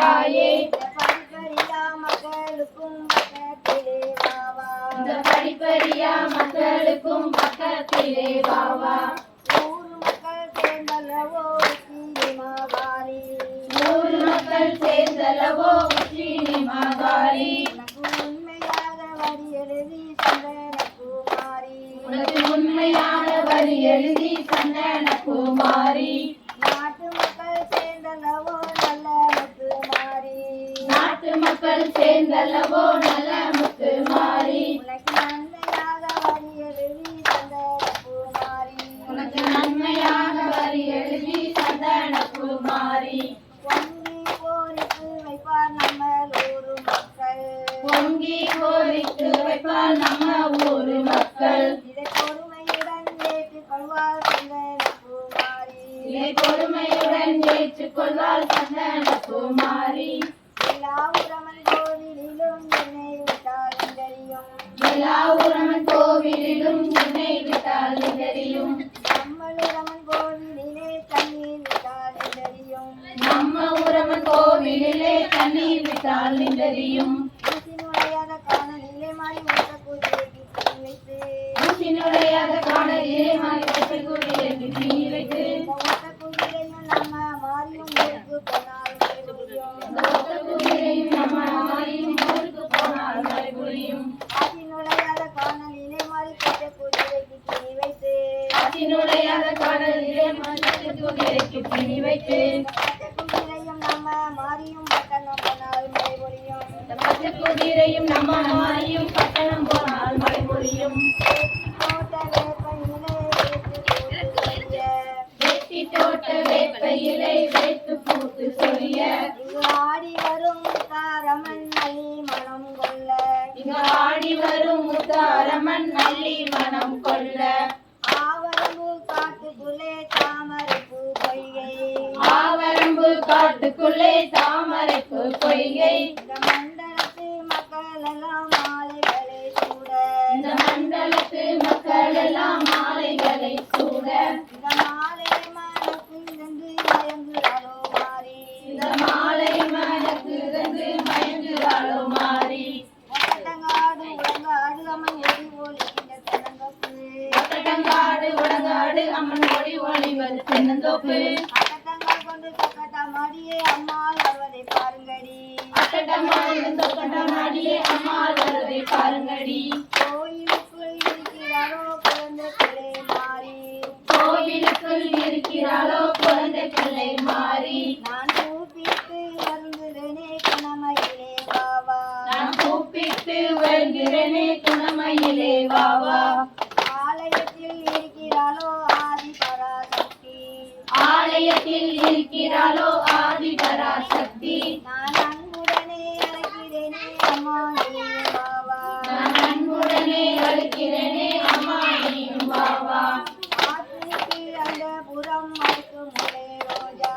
தாயே படிப்பறியா மக்களுக்கும் பக்கத்திலே வாவா இந்த படிப்பறியா மக்களுக்கும் பக்கத்திலே வாவா ஊர் மக்கள் சேர்ந்தல்லவோ சீமாவாரி நூறு மக்கள் சேர்ந்தளவோ மக்கள் சேர்ந்தல்லவோ நல்ல முத்து மாறி. உனக்கு நன்மையாக வரி எழுதி சந்தன குமாரி பொங்கி போரிட்டு வைப்பார் நம்ம ஆதி நுழையாத காணலிலே மாறி வைத்த. தீ வைத்து. ஊசினுடையாத காணலிலே மாறி வைத்த. குதிரையும் நம்ம மாறியும் பட்டணம் போனால் மழை பொழியும் வெட்டி தோட்ட வேப்பையிலை வைத்து பூத்து இங்கு ஆடி வரும் தாரமன் நல்லி மனம் கொள்ள. இங்கு ஆடி வரும் முத்தாரம்மன் நல்லி மனம் கொள்ள. ஆவரம்பு காட்டுக்குள்ளே தாமரை பூ பொய்கை ஆவரம்பு காட்டுக்குள்ளே தாமரைப்பு பொய்கை இந்த மண்டலத்து மக்கள் எல்லாம் மாலைகளை சூட. இந்த மண்டலத்து மக்கள் எல்லாம் மாலைகளை சூட. இந்த மாலை மனக்கு இருந்து மயங்குறாளோ மாறி இந்த மாலை மனக்கு இருந்து மயங்குகிறாளோ மாறி ஒட்டங்காடு உலங்காடு அம்மன் ஒளி ஒளிக்கின்ற தென்னந்தோப்பு. ஒட்டங்காடு உடங்காடு அம்மன் ஒளி ஒளிவது தென்னந்தோப்பு. அட்டத்தங்கால் கொண்டு சக்கட்டமாடியே அம்மாள் வருவதை பாருங்கடி. சொக்கட்டமாடியே அம்மாள் வருவதை பாருங்கடி. கோயிலுக்குள் இருக்கிறாரோ குழந்தை பிள்ளை மாறி. கோவிலுக்குள் இருக்கிறாளோ குழந்தை பிள்ளை மாறி. நான் கூப்பிட்டு வருகிறேனே கணமையிலே பாவா நான் கூப்பிட்டு வருகிறேனே குணமையிலே வாவா ஆலயத்தில் இருக்கிறாளோ ஆதி பராசக்தி ஆலயத்தில் இருக்கிறாளோ ஆதி பராசக்தி நான் அன்புடனே அழைக்கிறேனே அம்மா நான் அன்புடனே அழைக்கிறேனே அம்மா நீயும் அந்த புறம் அடுக்கு முளை ரோஜா.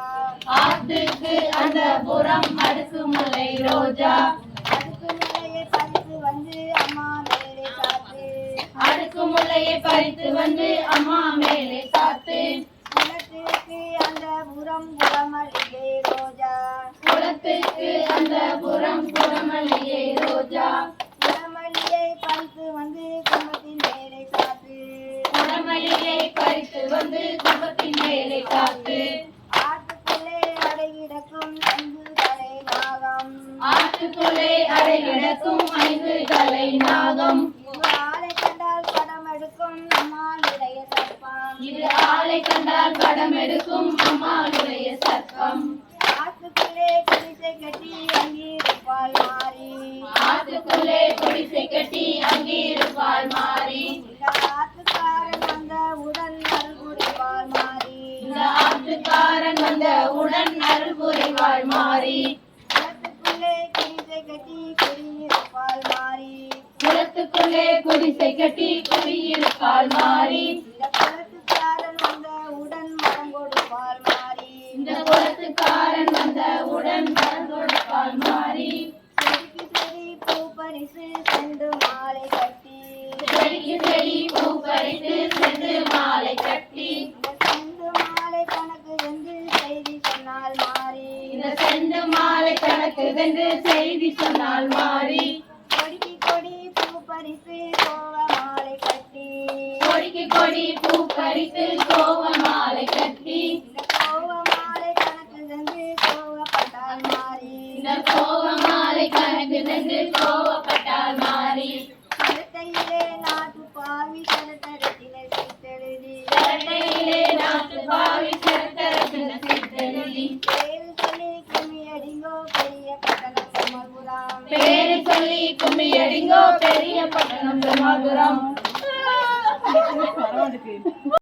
ஆத்துக்கு அந்த புறம் அடுக்கு முல்லை ரோஜா. அடுக்கு முளையை பறித்து வந்து அம்மா மேலே சாத்து. புறம் புறமல்லிகை ரோஜா. குளத்துக்கு அந்த புறம் புறமல்லியை ரோஜா. புறமல்லியை பறித்து வந்து கும்பத்தின் மேலே சாத்து புறமல்லியை பறித்து வந்து கும்பத்தின் மேலே சாத்து ஆட்டுக்குள்ளே அடைகிடக்கும் அன்பு தலை நாகம். ஆற்றுக்குள்ளே அடை கிடக்கும் ஐந்து தலை நாகம். இது ஆளை கண்டால் படம் எடுக்கும் அம்மாளுடைய சர்ப்பம் ஆட்டுக்குள்ளே குடிசை கட்டி அங்கிருப்பாள் மாறி. ஆற்றுக்குள்ளே குடிசை கட்டி அங்கிருப்பாள் மாறி. இந்த ஆத்துக்காரன் வந்த உடன் அருள்புரிவாள் மாறி. இந்த ஆற்றுக்காரன் வந்த உடன் அருள் புரிவாள் மாறி. குளத்துக்குள்ளே குடிசை கட்டி குடியிருப்பாள் மாறி. குளத்துக்குள்ளே குடிசை கட்டி குடியிருப்பாள் மாறி. இந்த மாறி. செடிக்கு செடி பூ பறித்து செண்டு மாலை கட்டி. செடிக்கு செடி பூ பறித்து சென்று மாலை கட்டி. மாலை கணக்கு வந்து செய்தி சொன்னால் மாறி. இந்த செண்டு மாலை கணக்குதென்று செய்தி சொன்னால் மாறி. கொடிக்கு கொடி பூ பறித்து கோவ மாலை கட்டி. கொடிக்கு கொடி பூ பறித்து கோவ நகு நகு கோவப்பட்டாள் மாறி. சரத்தையிலே நாட்டு பாவி சரத்தரத்தின சித்தழுதி. சரத்தையிலே நாட்டு பாவி சரத்தரத்தின சித்தழுதி. பேரு சொல்லி கும்மி அடிங்கோ பெரிய பட்டணம் பிரமபுரம். பேரு சொல்லி கும்மி அடிங்கோ பெரிய பட்டணம் பிரமபுரம்.